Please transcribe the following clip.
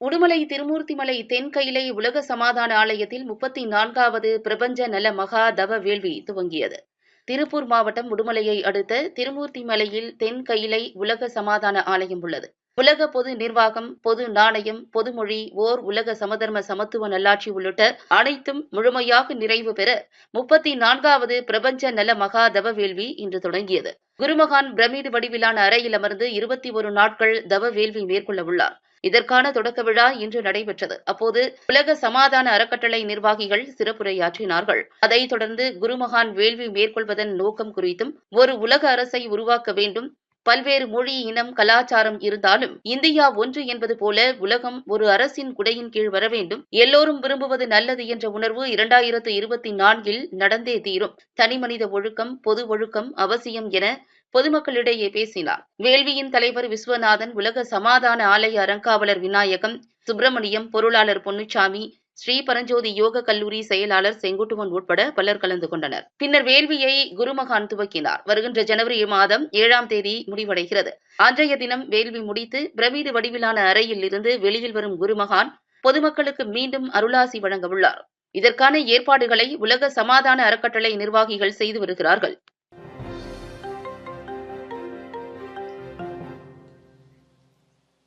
உடுமலை திருமூர்த்திமலை தென்கயிலை உலக சமாதான ஆலயத்தில் முப்பத்தி நான்காவது பிரபஞ்ச நல மகா தவ வேள்வி துவங்கியது. திருப்பூர் மாவட்டம் உடுமலையை அடுத்த திருமூர்த்திமலையில் தென்கயிலை உலக சமாதான ஆலயம் உள்ளது. உலக பொது நிர்வாகம் பொது நாணயம் பொதுமொழி ஓர் உலக சமதர்ம சமத்துவ நல்லாட்சி உள்ளிட்ட அனைத்தும் முழுமையாக நிறைவு பெற முப்பத்தி நான்காவது பிரபஞ்ச நல மகா தவ வேள்வி இன்று தொடங்கியது. குருமகான் பிரமிடு வடிவிலான அறையில் அமர்ந்து இருபத்தி ஒரு நாட்கள் தவ வேள்வி மேற்கொள்ள உள்ளார். இதற்கான தொடக்க விழா இன்று நடைபெற்றது. அப்போது உலக சமாதான அறக்கட்டளை நிர்வாகிகள் சிறப்புரையாற்றினார்கள். அதைத் தொடர்ந்து குருமகான் வேள்வி மேற்கொள்வதன் நோக்கம் குறித்தும் ஒரு உலக அரசை உருவாக்க வேண்டும் பல்வேறு மொழி இனம் கலாச்சாரம் இருந்தாலும் இந்தியா ஒன்று என்பது போல உலகம் ஒரு அரசின் குடையின் கீழ் வர வேண்டும். எல்லோரும் விரும்புவது நல்லது என்ற உணர்வு இரண்டாயிரத்து இருபத்தி நான்கில் நடந்தே தீரும். தனிமனித ஒழுக்கம் பொது ஒழுக்கம் அவசியம் என பொதுமக்களிடையே பேசினார். வேள்வியின் தலைவர் விஸ்வநாதன் உலக சமாதான ஆலய அறங்காவலர் விநாயகம் சுப்பிரமணியம் பொருளாளர் பொன்னுச்சாமி ஸ்ரீ பரஞ்சோதி யோக கல்லூரி செயலாளர் செங்குட்டுவன் உட்பட பலர் கலந்து கொண்டனர். பின்னர் வேள்வியை குருமகான் துவக்கினார். வருகின்ற ஜனவரி மாதம் ஏழாம் தேதி முடிவடைகிறது. அன்றைய தினம் வேள்வி முடித்து பிரமிடு வடிவிலான அறையில் இருந்து வெளியில் வரும் குருமகான் பொதுமக்களுக்கு மீண்டும் அருளாசி வழங்க உள்ளார். இதற்கான ஏற்பாடுகளை உலக சமாதான அறக்கட்டளை நிர்வாகிகள் செய்து வருகிறார்கள்.